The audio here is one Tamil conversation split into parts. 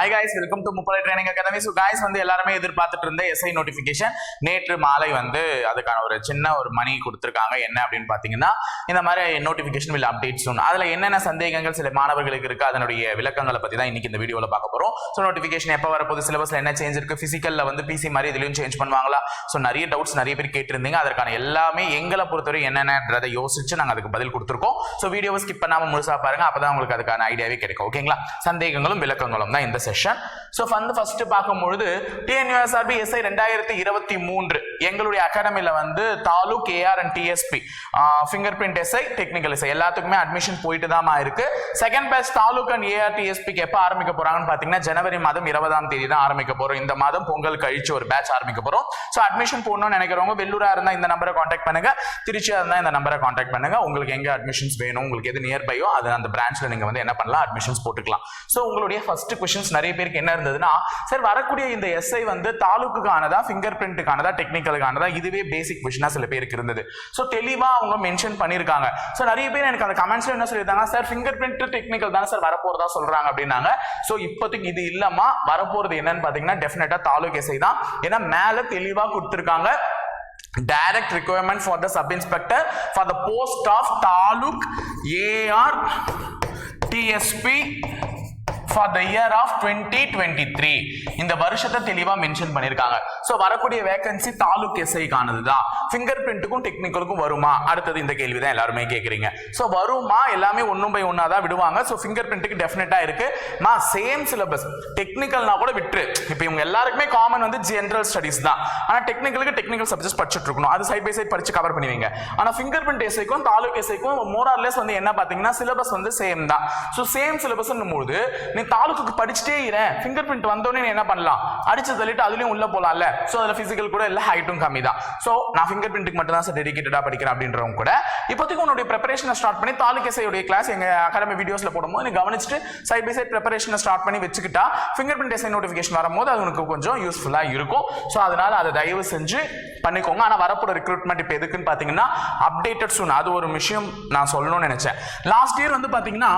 வெல்கம் டு முப்படை ட்ரைனிங் அகாடமி ஸோ காய்ஸ் வந்து எல்லாருமே எதிர்பார்த்துட்டு இருந்த எஸ்ஐ நோட்டிஃபிகேஷன் நேற்று மாலை வந்து அதுக்கான ஒரு சின்ன ஒரு மணி கொடுத்துருக்காங்க. என்ன அப்படின்னு பார்த்தீங்கன்னா இந்த மாதிரி நோட்டிஃபிகேஷன் வில் அப்டேட் சூன் அதில் என்னென்ன சந்தேகங்கள் சில மாணவர்களுக்கு இருக்கு அதனுடைய விளக்கங்களை பற்றி தான் இன்னைக்கு இந்த வீடியோவில் பார்க்க போகிறோம் ஸோ நோட்டிஃபிகேஷன் எப்போ வரப்போகுது சிலபஸில் என்ன சேஞ்ச் இருக்குது ஃபிசிக்கலில் வந்து பிசி மாதிரி இதுலையும் சேஞ்ச் பண்ணுவாங்களா? ஸோ நிறைய டவுட்ஸ் நிறைய பேர் கேட்டிருந்தீங்க. அதற்கான எல்லாமே எங்களை பொறுத்தவரை என்னென்னன்றதை யோசிச்சு நாங்கள் அதுக்கு பதில் கொடுத்துருக்கோம். ஸோ வீடியோவை ஸ்கிப் பண்ணாமல் முழுசாக பாருங்கள் அப்போ தான் உங்களுக்கு அதுக்கான ஐடியாவே கிடைக்கும். ஓகேங்களா சந்தேகங்களும் விளக்கங்களும் தான் இந்த செஷன் ஸோ வந்து ஃபர்ஸ்ட் பார்க்கும்பொழுது டிஎன்யூஎஸ்ஆர்பி எஸ்ஐ ரெண்டாயிரத்தி இருபத்தி மூன்று எங்களுடைய அகாடமியில் வந்து taluk AR and TSP finger print SI technical SI எல்லாத்துக்குமே அட்மிஷன் போயிட்டு தான் இருக்கு. Second batch taluk and AR டிஎஸ்பிக்கு எப்போ ஆரம்பிக்க போறாங்கன்னு பார்த்தீங்கன்னா ஜனவரி மாதம் இருபதாம் தேதி தான் ஆரம்பிக்க போறோம். இந்த மாதம் பொங்கல் கழிச்சு ஒரு பேட்ச் ஆரம்பிக்க போறோம். ஸோ அட்மிஷன் போடணும்னு நினைக்கிறவங்க வெள்ளூரா இருந்தா இந்த நம்பரை காண்டாக்ட் பண்ணுங்க. திருச்சியா இருந்தா இந்த நம்பரை காண்டாக்ட் பண்ணுங்க. உங்களுக்கு எங்க அட்மிஷன்ஸ் வேணும் உங்களுக்கு எது நியர்பையோ அது அந்த பிரான்ச்ல நீங்க வந்து என்ன பண்ணலாம் அட்மிஷன்ஸ் போட்டுக்கலாம். ஸோ உங்களுடைய ஃபர்ஸ்ட் கொஸ்டின்ஸ் நிறைய பேருக்கு என்ன இருந்ததுன்னா சார் வரக்கூடிய இந்த எஸ்ஐ வந்து தாலுக்குக்கானதா ஃபிங்கர் பிரிண்ட்டுக்கானதா டெக்னிக்கலுக்கானதா இதுவே பேசிக் கொஷினா சில பேருக்கு இருந்தது. ஸோ தெளிவாக அவங்க மென்ஷன் பண்ணியிருக்காங்க ஸோ நிறைய பேர் எனக்கு அந்த கமெண்ட்ஸ்ல என்ன சொல்லியிருந்தாங்க சார் ஃபிங்கர் பிரிண்ட் டெக்னிக்கல் தானே சார் வரப்போறதா சொல்றாங்க அப்படின்னாங்க. ஸோ இப்போதைக்கு இது இல்லாம வரப்போறது என்னன்னு பார்த்தீங்கன்னா டெஃபினட்டா தாலுக் எஸ்ஐ தான். ஏன்னா மேலே தெளிவாக கொடுத்துருக்காங்க. Direct requirement for the sub inspector for the post of taluk ar tsp for the year of twenty twenty three இந்த வருஷத்தை தெளிவாக மென்ஷன் பண்ணியிருக்காங்க சோ வரக்கூடிய வேகன்சி தாலுக் எஸ்ஐக்கானது தான் ஃபிங்கர் பிரிண்ட்டுக்கும் டெக்னிக்கலுக்கும் வருமா? அடுத்தது இந்த கேள்வி தான் எல்லாருமே கேக்குறீங்க. சோ வருமா? எல்லாமே ஒன்னும் பை ஒன்னா தான் விடுவாங்க. சோ ஃபிங்கர் பிரிண்ட்டுக்கு டெஃபினட்டா இருக்கு. நான் சேம் சிலபஸ் டெக்னிக்கல்னா கூட விட்டுரு. இப்போ இவங்க எல்லாருக்குமே காமன் வந்து ஜென்ரல் ஸ்டடிஸ் தான். ஆனா டெக்னிக்கலுக்கு டெக்னிக்கல் சப்ஜெக்ட் படிச்சுட்டு இருக்கணும் அது சைட் பை சைட் படிச்சு கவர் பண்ணுவீங்க ஆனா ஃபிங்கர் பிரிண்ட் எஸ்ஐக்கும் தாலுக் எஸ்ஐக்கும் மோரார்லெஸ் வந்து என்ன பாத்தீங்கன்னா சிலபஸ் வந்து சேம் தான். ஸோ சேம் சிலபஸ் போது நீ தாலுக்கு படிச்சுட்டே இரேன் ஃபிங்கர் பிரிண்ட் வந்தோடனே நீ என்ன பண்ணலாம்? அடிச்சு தள்ளிட்டு அதுலயும் உள்ள போலாம்ல. ஸோ அதில் ஃபிசிக்கல் கூட இல்லை ஹைட்டும் கம்மி தான் ஸோ நான் ஃபிங்கர் பிரிண்ட்டுக்கு மட்டும் தான் சார் டெடிகேட்டடா படிக்கிறேன் அப்படின்றவங்க கூட. இப்போதைக்கு உன்னுடைய ப்ரிப்பரேஷனை ஸ்டார்ட் பண்ணி தாலுக் கிளாஸ் எங்கள் அகாடமி வீடியோஸில் போடும்போது நீ கவனிச்சுட்டு சைட் பை சைட் ப்ரிப்பரேஷனை ஸ்டார்ட் பண்ணி வச்சுக்கிட்டா ஃபிங்கர் பிரிண்ட் டிசைன் நோட்டிஃபிகேஷன் வரும்போது அது உனக்கு கொஞ்சம் யூஸ்ஃபுல்லாக இருக்கும். ஸோ அதனால் அதை தயவு செஞ்சு பண்ணிக்கோங்க. ஆனால் வரப்போற ரெக்ரூட்மெண்ட் இப்போ எதுக்குன்னு பார்த்தீங்கன்னா அப்டேட்டட் சூன் அது ஒரு விஷயம் நான் சொல்லணும்னு நினச்சேன். லாஸ்ட் இயர் வந்து பார்த்தீங்கன்னா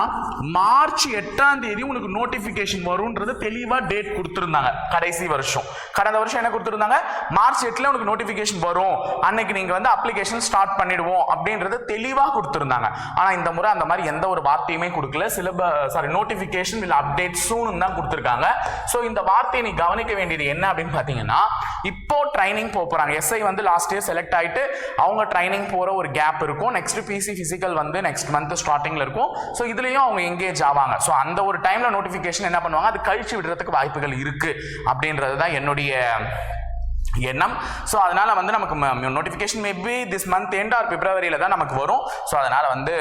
மார்ச் எட்டாம் தேதி உனக்கு நோட்டிஃபிகேஷன் வரும்ன்றது தெளிவாக டேட் கொடுத்துருந்தாங்க. கடைசி வருஷம். கடந்த வருஷம் எனக்கு கொடுத்துருந்தாங்க. மார்ச் எட்டுல உனக்கு நோட்டிபிகேஷன் வரும். அன்னைக்கு நீங்க வந்து அப்ளிகேஷன் ஸ்டார்ட் பண்ணிடுவோம் அப்படின்றது தெளிவா கொடுத்துருந்தாங்க. ஆனா இந்த முறை அந்த மாதிரி எந்த ஒரு வார்த்தையுமே கொடுக்கல. சிலப சாரி நோட்டிபிகேஷன் இல்லை அப்டேட் சூன் தான் கொடுத்துருக்காங்க. ஸோ இந்த வார்த்தையை நீ கவனிக்க வேண்டியது என்ன அப்படின்னு பாத்தீங்கன்னா இப்போ ட்ரைனிங் போக போறாங்க. எஸ்ஐ வந்து லாஸ்ட் இயர் செலக்ட் ஆயிட்டு அவங்க ட்ரைனிங் போற ஒரு கேப் இருக்கும். நெக்ஸ்ட் பிசி பிசிக்கல் வந்து நெக்ஸ்ட் மந்த் ஸ்டார்டிங்ல இருக்கும். ஸோ இதுலயும் அவங்க எங்கேஜ் ஆவாங்க. ஸோ அந்த ஒரு டைம்ல நோட்டிபிகேஷன் என்ன பண்ணுவாங்க? அது கழிச்சு விடுறதுக்கு வாய்ப்புகள் இருக்கு அப்படின்றது தான் என்னுடைய எண்ணம். ஸோ அதனால வந்து நமக்கு notification maybe this month end or பிப்ரவரியில தான் நமக்கு வரும். ஸோ அதனால வந்து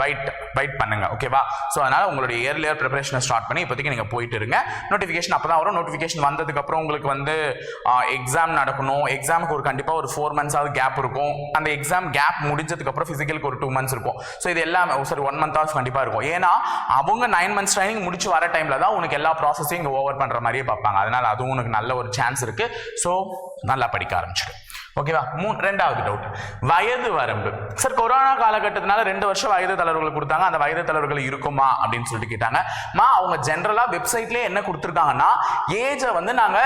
வெயிட் வெயிட் பண்ணுங்க. ஓகேவா ஸோ அதனால உங்களுடைய இயர்லியர் ப்ரிப்பரேஷனை ஸ்டார்ட் பண்ணி இப்போதைக்கு நீங்கள் போயிட்டு இருங்க. நோட்டிஃபிகேஷன் அப்போ தான் வரும். நோட்டிஃபிகேஷன் வந்ததுக்கு அப்புறம் உங்களுக்கு வந்து எக்ஸாம் நடக்கணும். எக்ஸாமுக்கு ஒரு கண்டிப்பாக ஒரு ஃபோர் மந்த்ஸாவது கேப் இருக்கும். அந்த எக்ஸாம் கேப் முடிஞ்சதுக்கு அப்புறம் ஃபிசிக்கலுக்கு ஒரு டூ மந்த்ஸ் இருக்கும். ஸோ இது எல்லாமே சாரி ஒன் மந்த் ஆஃப் கண்டிப்பாக இருக்கும். ஏன்னா அவங்க நைன் மந்த்ஸ் ட்ரைனிங் முடிச்சு வர டைம்ல தான் உனக்கு எல்லா ப்ராசஸையும் இங்கே ஓவர் பண்ணுற மாதிரியே பார்ப்பாங்க. அதனால அதுவும் உனக்கு நல்ல ஒரு சான்ஸ் இருக்கு. ஸோ நல்லா படிக்க ஆரம்பிச்சிடும். ஓகேவா மூ ரெண்டாவது டவுட் வயது வரம்பு. சார் கொரோனா காலகட்டத்தினால ரெண்டு வருஷம் வயது தளர்வுகள் கொடுத்தாங்க. அந்த வயது தளர்வுகள் இருக்குமா? அப்படின்னு சொல்லிட்டு கேட்டாங்க. மா அவங்க ஜென்ரலா வெப்சைட்லேயே என்ன கொடுத்துருக்காங்கன்னா ஏஜை வந்து நாங்க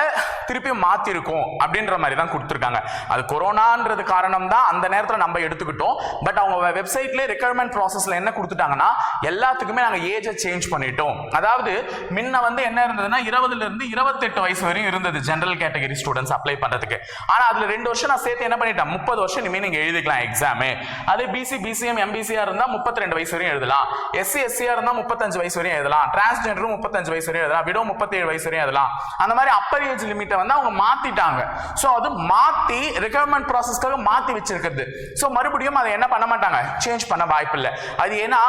திருப்பி மாத்திருக்கோம் அப்படின்ற மாதிரி தான் கொடுத்துருக்காங்க. அது கொரோனான்றது காரணம் தான் அந்த நேரத்தில் நம்ம எடுத்துக்கிட்டோம். பட் அவங்க வெப்சைட்லேயே ரெக்குயர்மெண்ட் ப்ராசஸ்ல என்ன கொடுத்துட்டாங்கன்னா எல்லாத்துக்குமே நாங்கள் ஏஜை சேஞ்ச் பண்ணிட்டோம். அதாவது முன்ன வந்து என்ன இருந்ததுன்னா இருபதுல இருந்து இருபத்தெட்டு வயசு வரையும் இருந்தது ஜென்ரல் கேட்டகரி ஸ்டூடெண்ட்ஸ் அப்ளை பண்றதுக்கு. ஆனா அதுல ரெண்டு வருஷம் நான் சேர்த்து என்ன பண்ணிட்டேன்? முப்பது வருஷம் இனிமேல் நீங்க எழுதிக்கலாம் எக்ஸாமு அதே பிசி பிசிஎம் எம்பிசியா இருந்தா முப்பத்தி ரெண்டு வயசு வரையும் எழுதலாம். எஸ்சி எஸ்சியா இருந்தா முப்பத்தஞ்சு வயசு வரையும் எழுதலாம். டிரான்ஸ்ஜெண்டரும் முப்பத்தஞ்சு வயசு வரையும் எழுதலாம். விடோ முப்பத்தேழு வயசு வரையும் எழுதலாம். அந்த மாதிரி அப்பர் ஏஜ் லிமிட்டை வந்து அவங்க மாத்திட்டாங்க. ஸோ அது மாத்தி ரெக்கமெண்ட் ப்ராசஸ்க்காக மாத்தி வச்சிருக்கிறது. ஸோ மறுபடியும் அதை என்ன பண்ண மாட்டாங்க? சேஞ்ச் பண்ண வாய்ப்பு இல்லை அது ஏன்னா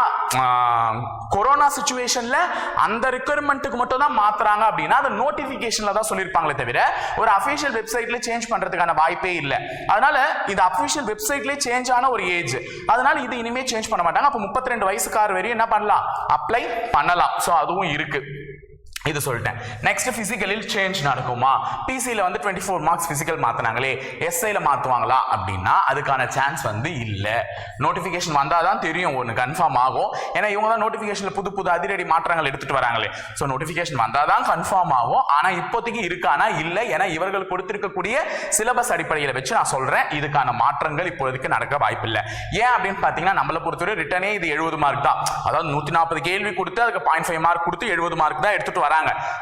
கொரோனா சுச்சுவேஷன்ல அந்த ரெக்குயர்மெண்ட்டுக்கு மட்டும் தான் மாத்துறாங்க அப்படின்னா அது நோட்டிபிகேஷன்ல தான் சொல்லியிருப்பாங்களே தவிர ஒரு அஃபிஷியல் வெப்சைட்ல சேஞ்ச் பண்றதுக்கான வாய்ப்பே இல்லை. அதனால இது அஃபிஷியல் வெப்சைட்லேயே சேஞ்ச் ஆன ஒரு ஏஜ் அதனால இது இனிமே சேஞ்ச் பண்ண மாட்டாங்க. அப்போ முப்பத்தி ரெண்டு வயசுக்கார வரையும் என்ன பண்ணலாம்? அப்ளை பண்ணலாம். ஸோ அதுவும் இருக்கு. இது சொல்லிட்டேன். நெக்ஸ்ட் பிசிக்கலில் சேஞ்ச் நடக்குமா? பிசியில் வந்து டுவெண்ட்டி ஃபோர் மார்க்ஸ் பிசிக்கல் மாற்றினாங்களே எஸ்ஐயில் மாற்றுவாங்களா அப்படின்னா அதுக்கான சான்ஸ் வந்து இல்லை. நோட்டிஃபிகேஷன் வந்தால் தான் தெரியும் ஒன்று கன்ஃபார்ம் ஆகும். ஏன்னா இவங்க தான் நோட்டிஃபிகேஷனில் புது புது அதிரடி மாற்றங்கள் எடுத்துகிட்டு வராங்களே. ஸோ நோட்டிஃபிகேஷன் வந்தால் தான் கன்ஃபார்ம் ஆகும். ஆனால் இப்போதைக்கு இருக்கானா இல்லை. ஏன்னா இவர்கள் கொடுத்துருக்கக்கூடிய சிலபஸ் அடிப்படையில் வச்சு நான் சொல்கிறேன் இதுக்கான மாற்றங்கள் இப்போதைக்கு நடக்க வாய்ப்பில்லை. ஏன் அப்படின்னு பார்த்தீங்கன்னா நம்மளை பொறுத்தவரை ரிட்டனே இது எழுபது மார்க் தான். அதாவது நூற்றி நாற்பது கேள்வி கொடுத்து அதுக்கு பாயிண்ட் ஃபைவ் மார்க் கொடுத்து எழுபது மார்க் தான் எடுத்துகிட்டு வராங்க.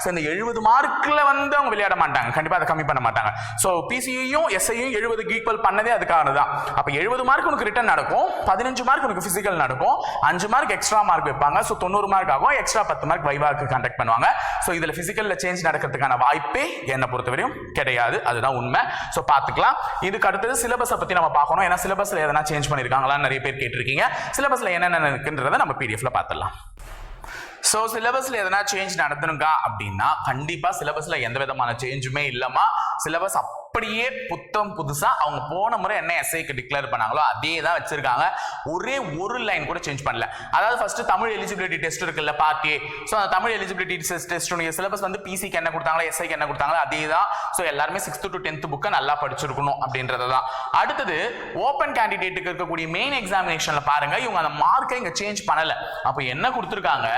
ஸோ இந்த எழுபது மார்க்கில் வந்து அவங்க விளையாட மாட்டாங்க. கண்டிப்பாக அதை கம்மி பண்ண மாட்டாங்க. ஸோ பிசியும் எஸ்ஐயும் எழுபதுக்கு ஈக்குவல் பண்ணதே அதுக்காக தான். அப்போ எழுபது மார்க் உனக்கு ரிட்டன் நடக்கும். பதினஞ்சு மார்க் உனக்கு ஃபிசிக்கல் நடக்கும். அஞ்சு மார்க் எக்ஸ்ட்ரா மார்க் வைப்பாங்க. ஸோ தொண்ணூறு மார்க் ஆகும். எக்ஸ்ட்ரா பத்து மார்க் வைவாக்கு கண்டக்ட் பண்ணுவாங்க. ஸோ இதில் ஃபிசிக்கலில் சேஞ்ச் நடக்கிறதுக்கான வாய்ப்பே என்னை பொறுத்தவரையும் கிடையாது. அதுதான் உண்மை. ஸோ பார்த்துக்கலாம். இதுக்கு அடுத்தது சிலபஸை பற்றி நம்ம பார்க்கணும். ஏன்னா சிலபஸில் எதனா சேஞ்ச் பண்ணியிருக்காங்களான்னு நிறைய பேர் கேட்டிருக்கீங்க. சிலபஸில் என்னென்ன இருக்குன்றதை நம்ம பிடிஎஃப்ல பார்த்துடலாம். ஸோ சிலபஸில் எதனா சேஞ்ச் நடத்தணுங்க அப்படின்னா கண்டிப்பாக சிலபஸில் எந்த விதமான சேஞ்சுமே இல்லைம்மா. சிலபஸ் அப்படியே புத்தம் புதுசாக அவங்க போன முறை என்ன எஸ்ஐக்கு டிக்ளேர் பண்ணாங்களோ அதே தான் வச்சிருக்காங்க. ஒரே ஒரு லைன் கூட சேஞ்ச் பண்ணல. அதாவது ஃபர்ஸ்ட் தமிழ் எலிஜிபிலிட்டி டெஸ்ட் இருக்குல்ல பார்ட் ஸோ அந்த தமிழ் எலிஜிபிலிட்டி டெஸ்ட் சிலபஸ் வந்து பிசிக்கு என்ன கொடுத்தாங்களோ எஸ்ஐக்கு என்ன கொடுத்தாங்களோ அதே தான் ஸோ எல்லாருமே சிக்ஸ்த் டு டென்த் புக்கை நல்லா படிச்சிருக்கணும் அப்படின்றது தான் அடுத்தது ஓப்பன் கேண்டிடேட்டுக்கு இருக்கக்கூடிய மெயின் எக்ஸாமினேஷனில் பாருங்க இவங்க அந்த மார்க்கை இங்கே சேஞ்ச் பண்ணலை. அப்போ என்ன கொடுத்துருக்காங்க?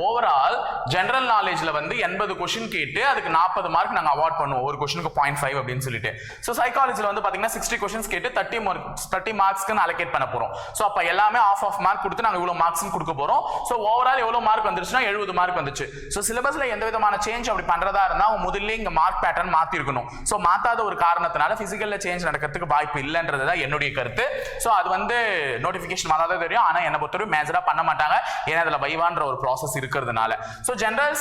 ஓவரால் ஜென்ரல் நாலேஜில் வந்து எண்பது கொஷின் கேட்டு அதுக்கு நாற்பது மார்க் நாங்கள் அவார்ட் பண்ணுவோம். ஒரு கொஷனுக்கு பாயிண்ட் ஃபைவ் அப்படின்னு சொல்லிட்டு. ஸோ சைக்காலஜியில் வந்து பார்த்தீங்கன்னா சிக்ஸ்டி கொஷின்ஸ் கேட்டு தேர்ட்டி மார்க் தேர்ட்டி மார்க்ஸ்க்கு அலோகேட் பண்ண போகிறோம் ஸோ அப்போ எல்லாமே ஆஃப் ஆஃப் மார்க் கொடுத்து நாங்கள் இவ்வளோ மார்க்ஸ் கொடுக்க போகிறோம் ஸோ ஓவரால் எவ்வளோ மார்க் வந்துருச்சுன்னா எழுபது மார்க் வந்துச்சு. ஸோ சிலபஸில் எந்த விதமான சேஞ்ச் அப்படி பண்ணுறதா இருந்தால் முதல்ல இங்கே மார்க் பேட்டர்ன் மாற்றிருக்கணும் ஸோ மாற்றாத ஒரு காரணத்தினால ஃபிசிக்கலில் சேஞ்ச் நடக்கிறதுக்கு வாய்ப்பு இல்லைன்றது தான் என்னுடைய கருத்து. ஸோ அது வந்து நோட்டிஃபிகேஷன் வந்தால் தெரியும். ஆனால் என்னை பொறுத்தவரை மேஜராக பண்ண மாட்டாங்க. ஏன்னா அதில் வைவான்ற ஒரு ப்ராசஸ் இருக்கிறதுனால. ஸோ ஜென்ரல்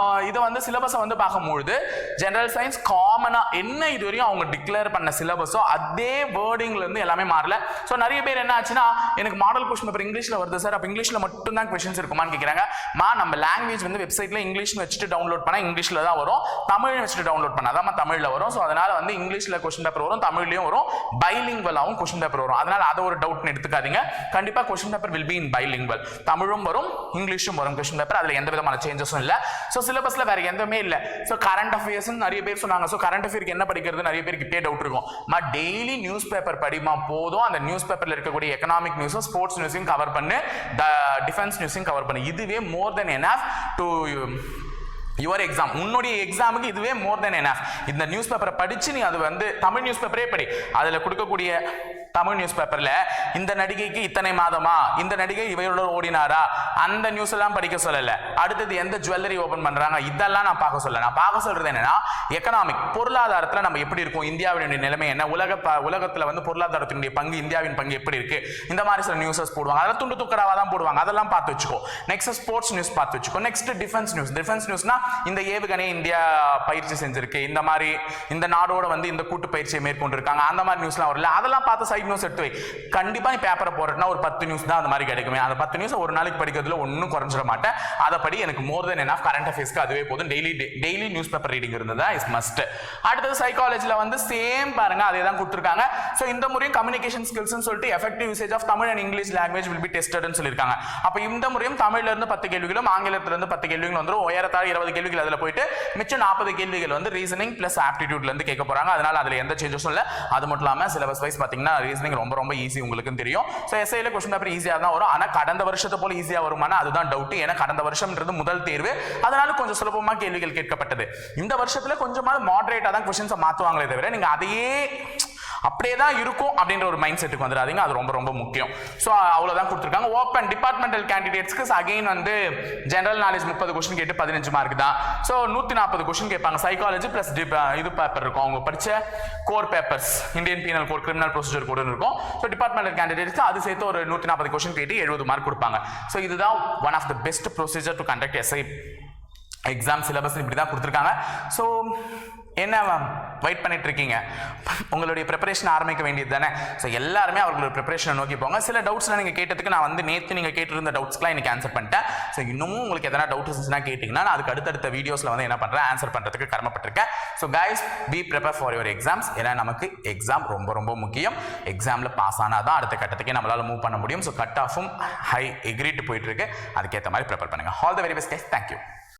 uh, இதை வந்து சிலபஸை வந்து பார்க்கும்பொழுது ஜென்ரல் சயின்ஸ் காமனாக என்ன இது வரையும் அவங்க டிக்ளேர் பண்ண சிலபஸோ அதே வேர்டிங்லேருந்து எல்லாமே மாறல. ஸோ நிறைய பேர் என்ன ஆச்சுன்னா எனக்கு மாடல் கொஸ்டின் பேப்பர் இங்கிலீஷில் வருது சார் அப்போ இங்கிலீஷில் மட்டும் தான் கொஷின்ஸ் இருக்குமான்னு கேட்குறாங்க மா நம்ம லாங்குவேஜ் வந்து வெப்சைட்ல இங்கிலீஷ்னு வச்சுட்டு டவுன்லோட் பண்ணால் இங்கிலீஷில் தான் வரும் தமிழ் வச்சுட்டு டவுன்லோட் பண்ணால் தான் தமிழில் வரும். ஸோ அதனால வந்து இங்கிலீஷில் கொஸ்டின் பேப்பர் வரும் தமிழ்லையும் வரும் பைலிங்குவலாகவும் கொஸ்டின் பேப்பர் வரும். அதனால அதை ஒரு டவுட்னு எடுத்துக்காதீங்க. கண்டிப்பாக question paper will be in bilingual தமிழும் வரும் இங்கிலீஷும் வரும் கொஸ்டின் பேப்பர் அதில் எந்த விதமான சேஞ்சஸும் இல்லை. ஸோ சிலபஸில் வேறு எதுவுமே இல்லை. ஸோ கரண்ட் அஃபேர்ஸ்னு நிறைய பேர் சொன்னாங்க. ஸோ கரண்ட் அஃபேருக்கு என்ன படிக்கிறது? நிறைய பேருக்கு இப்பே டவுட் இருக்கும். மா டெய்லி நியூஸ் பேப்பர் படிமா போதும். அந்த நியூஸ் பேப்பரில் இருக்கக்கூடிய எக்கனாமிக் நியூஸும் ஸ்போர்ட்ஸ் நியூஸையும் கவர் பண்ணு. டிஃபென்ஸ் நியூஸையும் கவர் பண்ணு. இதுவே more then enough to your exam உன்னுடைய எக்ஸாமுக்கு இதுவே மோர் தென் எனஃப் இந்த நியூஸ் பேப்பரை படிச்சு நீ அது வந்து தமிழ் நியூஸ் பேப்பரே படி. அதில் கொடுக்கக்கூடிய தமிழ் நியூஸ் பேப்பரில் இந்த நடிகைக்கு இத்தனை மாதமா? இந்த நடிகை இவையோட ஓடினாரா? அந்த நியூஸ் எல்லாம் படிக்க சொல்லலை. அடுத்தது எந்த ஜுவல்லரி ஓபன் பண்ணுறாங்க இதெல்லாம் நான் பார்க்க சொல்ல நான் பார்க்க சொல்கிறது என்னன்னா எக்கனாமிக் பொருளாதாரத்தில் நம்ம எப்படி இருக்கும்? இந்தியாவினுடைய நிலைமை என்ன? உலக உலகத்தில் வந்து பொருளாதாரத்தினுடைய பங்கு இந்தியாவின் பங்கு எப்படி இருக்கு? இந்த மாதிரி சில நியூஸஸ் போடுவாங்க. அதெல்லாம் துண்டு துக்கடாவாக தான் போடுவாங்க. அதெல்லாம் பார்த்து வச்சுக்கோ. நெக்ஸ்ட் ஸ்போர்ட்ஸ் நியூஸ் பார்த்து வச்சுக்கோ. நெக்ஸ்ட் டிஃபென்ஸ் நியூஸ் டிஃபென்ஸ் நியூஸ்னா இந்த ஏவுகணை இந்தியா பயிற்சி செஞ்சிருக்கு. இந்த மாதிரி இந்த நாடோட வந்து இந்த கூட்டு பயிற்சியை மேற்கொண்டிருக்காங்க. அந்த மாதிரி நியூஸ்லாம் வரல. அதெல்லாம் பார்த்து சைட் நியூஸ் எடுத்து வை. கண்டிப்பாக நீ பேப்பரை போடுறதுனா ஒரு பத்து நியூஸ் தான் அந்த மாதிரி கிடைக்குமே. அந்த பத்து நியூஸ் ஒரு நாளைக்கு படிக்கிறதுல ஒன்றும் குறைஞ்சிட மாட்டேன். அதை படி எனக்கு மோர் தென் என்ன கரண்ட் அஃபேர்ஸ்க்கு அதுவே போதும். Daily daily news paper reading இருந்ததா இஸ் மஸ்ட் அடுத்தது சைக்காலஜியில் வந்து சேம் பாருங்க அதே தான் கொடுத்துருக்காங்க. ஸோ இந்த முறையும் கம்யூனிகேஷன் ஸ்கில்ஸ்னு சொல்லிட்டு effective usage of Tamil and English language will be டெஸ்டட்னு சொல்லியிருக்காங்க. அப்போ இந்த முறையும் தமிழ்ல இருந்து பத்து கேள்விகளும் ஆங்கிலத்துல இருந்து பத்து கேள்விகளும் வந்துடும் உயரத்தால் இருபது கேள்விகள் அதில் போயிட்டு மிச்சம் நாற்பது கேள்விகள் வந்து ரீசனிங் பிளஸ் ஆப்டிடியூட்லேருந்து கேட்க போகிறாங்க அதனால் அதில் எந்த சேஞ்சஸும் இல்லை. அது மட்டும் இல்லாமல் சிலபஸ் வைஸ் பார்த்தீங்கன்னா ரீசனிங் ரொம்ப ரொம்ப ஈஸி உங்களுக்கும் தெரியும். ஸோ எஸ்ஐயில் கொஸ்டின் பேப்பர் ஈஸியாக தான் வரும். ஆனால் கடந்த வருஷத்தை போல ஈஸியாக வருமானா அதுதான் டவுட் ஏன்னா கடந்த வருஷம்ன்றது முதல் தேர்வு. அதனால கொஞ்சம் சுலபமாக கேள்விகள் கேட்கப்பட்டது. இந்த வருஷத்தில் கொஞ்சமாவது மாடரேட்டாக தான் கொஸ்டின்ஸை மாற்றுவாங்களே தவிர நீங்கள் அதையே அப்படியே தான் இருக்கும் அப்படின்ற ஒரு மைண்ட் செட்டுக்கு வந்துடாதீங்க. அது ரொம்ப ரொம்ப முக்கியம். ஸோ அவ்வளோதான் கொடுத்துருக்காங்க. ஓப்பன் டிபார்ட்மெண்டல் கேண்டிடேட்ஸ்க்கு அகைன் வந்து ஜென்ரல் நாலேஜ் முப்பது கொஸ்டின் கேட்டு பதினஞ்சு மார்க் தான். ஸோ நூற்றி நாற்பது கொஸ்டின் கேட்பாங்க. சைக்காலஜி ப்ளஸ் இது பேப்பர் இருக்கும். அவங்க படிச்ச core papers Indian penal code criminal procedure code இருக்கும். ஸோ டிபார்ட்மெண்டல் கேண்டிடேட்ஸ்க்கு அது சேர்த்து ஒரு நூற்றி நாற்பது கொஸ்டின் கேட்டு எழுபது மார்க் கொடுப்பாங்க. ஸோ இதுதான் one of the best procedure to conduct SI exam syllabus இப்படி தான் கொடுத்துருக்காங்க. ஸோ என்ன மேம் வெயிட் பண்ணிட்டு இருக்கீங்க. உங்களுடைய ப்ரிப்பரேஷன் ஆரம்பிக்க வேண்டியது தானே? ஸோ எல்லாருமே அவர்களுடைய ப்ரிப்பரேஷனை நோக்கி போங்க. சில டவுட்ஸ்லாம் நீங்கள் கேட்டதுக்கு நான் வந்து நேற்று நீங்கள் கேட்டிருந்த டவுட்ஸ்க்குலாம் எனக்கு ஆன்சர் பண்ணிட்டேன். ஸோ இன்னமும் உங்களுக்கு எதனா டவுட் இருந்துச்சுன்னா கேட்டிங்கன்னா நான் அதுக்கு அடுத்தடுத்த வீடியோஸில் வந்து என்ன பண்ணுறேன் ஆன்சர் பண்ணுறதுக்கு கடமைப்பட்டிருக்கேன். So guys be prepare for your exams ஏன்னா நமக்கு எக்ஸாம் ரொம்ப ரொம்ப முக்கியம். எக்ஸாமில் பாஸ் ஆனால் தான் அடுத்த கட்டத்துக்கே நம்மளால் மூவ் பண்ண முடியும். ஸோ கட் ஆஃபும் ஹை எக்ரிட்டு போயிட்டுருக்கு அதுக்கேற்ற மாதிரி ப்ரிப்பேர் பண்ணுங்கள் all the very best thank you